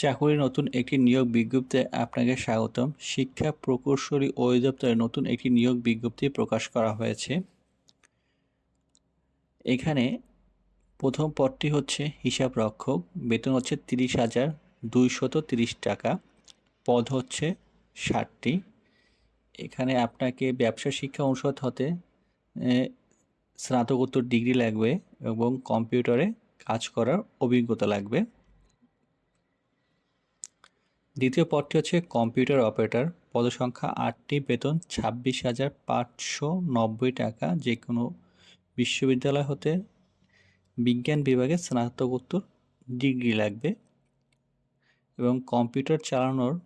চাকুরির নতুন একটি নিয়োগ বিজ্ঞপ্তিতে আপনাকে স্বাগতম। শিক্ষা প্রকৌশলী অধিদপ্তরে নতুন একটি নিয়োগ বিজ্ঞপ্তি প্রকাশ করা হয়েছে। এখানে প্রথম পদটি হচ্ছে হিসাব রক্ষক, বেতন হচ্ছে তিরিশ হাজার দুইশত তিরিশ টাকা, পদ হচ্ছে ষাটটি। এখানে আপনাকে ব্যবসা শিক্ষা অনুষদ হতে স্নাতকোত্তর ডিগ্রি লাগবে এবং কম্পিউটারে কাজ করার অভিজ্ঞতা লাগবে। দ্বিতীয় পদটি হচ্ছে কম্পিউটার অপারেটর। পদসংখ্যা আটটি, বেতন ছাব্বিশ হাজার পাঁচশো নব্বই টাকা। যে কোনো বিশ্ববিদ্যালয় হতে বিজ্ঞান বিভাগে স্নাতকোত্তর ডিগ্রি লাগবে। এবং কম্পিউটার চালানোর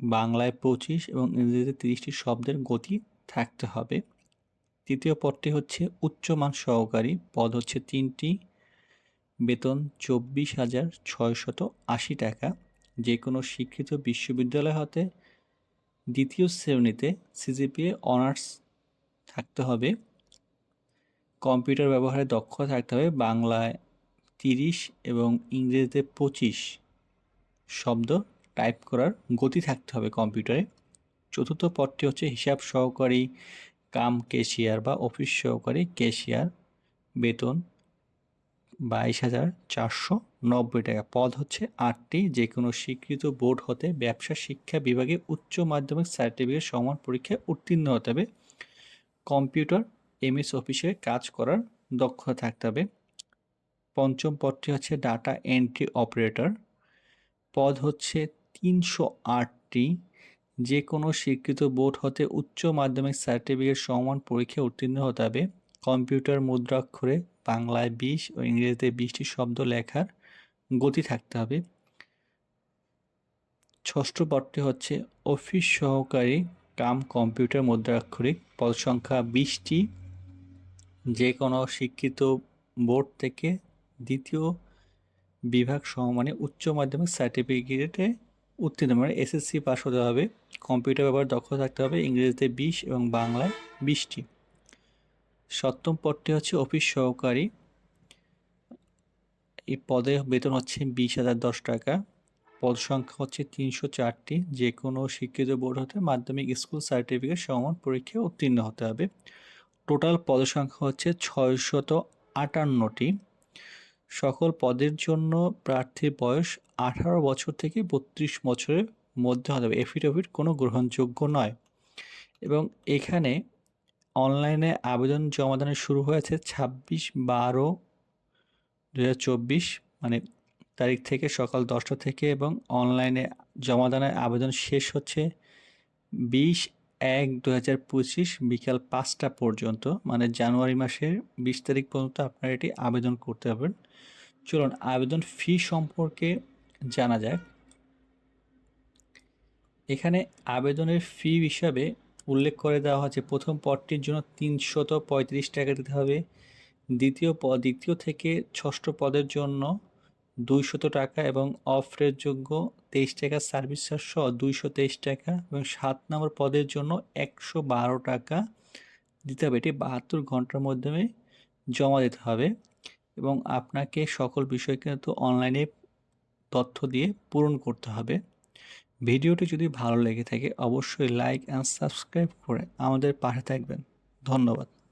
বাংলায় পঁচিশ এবং ইংরেজিতে তিরিশটি শব্দের গতি থাকতে হবে। তৃতীয় পদটি হচ্ছে উচ্চমান সহকারী। পদ হচ্ছে তিনটি, বেতন চব্বিশ হাজার ছয়শত আশি টাকা। যে কোনো শিক্ষিত বিশ্ববিদ্যালয় হতে দ্বিতীয় শ্রেণীতে সিজিপিএ অনার্স থাকতে হবে। কম্পিউটার ব্যবহারে দক্ষ থাকতে হবে। বাংলায় তিরিশ এবং ইংরেজিতে পঁচিশ শব্দ টাইপ করার গতি থাকতে হবে কম্পিউটারে। চতুর্থ পদটি হচ্ছে হিসাব সহকারী, কাম কেশিয়ার বা অফিস সহকারী কেশিয়ার বেতন বাইশ হাজার চারশো নব্বই টাকা। পদ হচ্ছে আটটি যে কোনো স্বীকৃত বোর্ড হতে ব্যবসা, শিক্ষা বিভাগে উচ্চ মাধ্যমিক সার্টিফিকেট সমান পরীক্ষায় উত্তীর্ণ হতে হবে। কম্পিউটার, এমএস অফিসে কাজ করার দক্ষতা থাকতে হবে। পঞ্চম পদটি হচ্ছে ডাটা এন্ট্রি অপারেটর। পদ হচ্ছে তিনশো আটটি যে কোনো স্বীকৃত বোর্ড হতে উচ্চ মাধ্যমিক সার্টিফিকেট সমান পরীক্ষায় উত্তীর্ণ হতে হবে। কম্পিউটার মুদ্রাক্ষরে বাংলায় বিশ ও ইংরেজিতে বিশটি শব্দ লেখার গতি থাকতে হবে। ষষ্ঠ পদটি হচ্ছে অফিস সহকারী কাম কম্পিউটার মুদ্রাক্ষরিক পদ সংখ্যা বিশটি। যে কোনো শিক্ষিত বোর্ড থেকে দ্বিতীয় বিভাগ সমমানে উচ্চ মাধ্যমিক সার্টিফিকেটে উত্তীর্ণ মানে এসএসসি পাস হতে হবে। কম্পিউটার ব্যবহার দক্ষ থাকতে হবে। ইংরেজিতে বিশ এবং বাংলায় বিশটি। সপ্তম পদটি হচ্ছে অফিস সহকারী। এই পদে বেতন হচ্ছে বিশ হাজার দশ টাকা। পদ সংখ্যা হচ্ছে তিনশো চারটি। যে কোনো শিক্ষিত বোর্ড হতে মাধ্যমিক স্কুল সার্টিফিকেট সমান পরীক্ষায় উত্তীর্ণ হতে হবে। টোটাল পদ সংখ্যা হচ্ছে ছয়শত আটান্নটি। সকল পদের জন্য প্রার্থীর বয়স আঠারো বছর থেকে বত্রিশ বছরের মধ্যে হতে হবে। এফিডেভিট কোনো গ্রহণযোগ্য নয়। এবং এখানে অনলাইনে আবেদন জমা জমাদানের শুরু হয়েছে ছাব্বিশ বারো দু মানে তারিখ থেকে সকাল দশটা থেকে এবং অনলাইনে জমা জমাদানের আবেদন শেষ হচ্ছে বিশ এক দু হাজার পঁচিশ বিকাল পাঁচটা পর্যন্ত মানে জানুয়ারি মাসের বিশ তারিখ পর্যন্ত আপনারা এটি আবেদন করতে পারবেন। চলুন, আবেদন ফি সম্পর্কে জানা যাক। এখানে আবেদনের ফি হিসাবে উল্লেখ করে দেওয়া হচ্ছে প্রথম পদটির জন্য তিনশত পঁয়ত্রিশ টাকা দিতে হবে। দ্বিতীয় পদ, দ্বিতীয় থেকে ষষ্ঠ পদের জন্য দুইশত টাকা এবং অফের যোগ্য তেইশ টাকা, সার্ভিস চার্জ সহ দুইশো তেইশ টাকা এবং সাত নম্বর পদের জন্য একশো বারো টাকা দিতে হবে। এটি বাহাত্তর ঘণ্টার মাধ্যমে জমা দিতে হবে এবং আপনাকে সকল বিষয় কিন্তু অনলাইনে তথ্য দিয়ে পূরণ করতে হবে। ভিডিওটি যদি ভালো লেগে থাকে অবশ্যই লাইক অ্যান্ড সাবস্ক্রাইব করে আমাদের পাশে থাকবেন। ধন্যবাদ।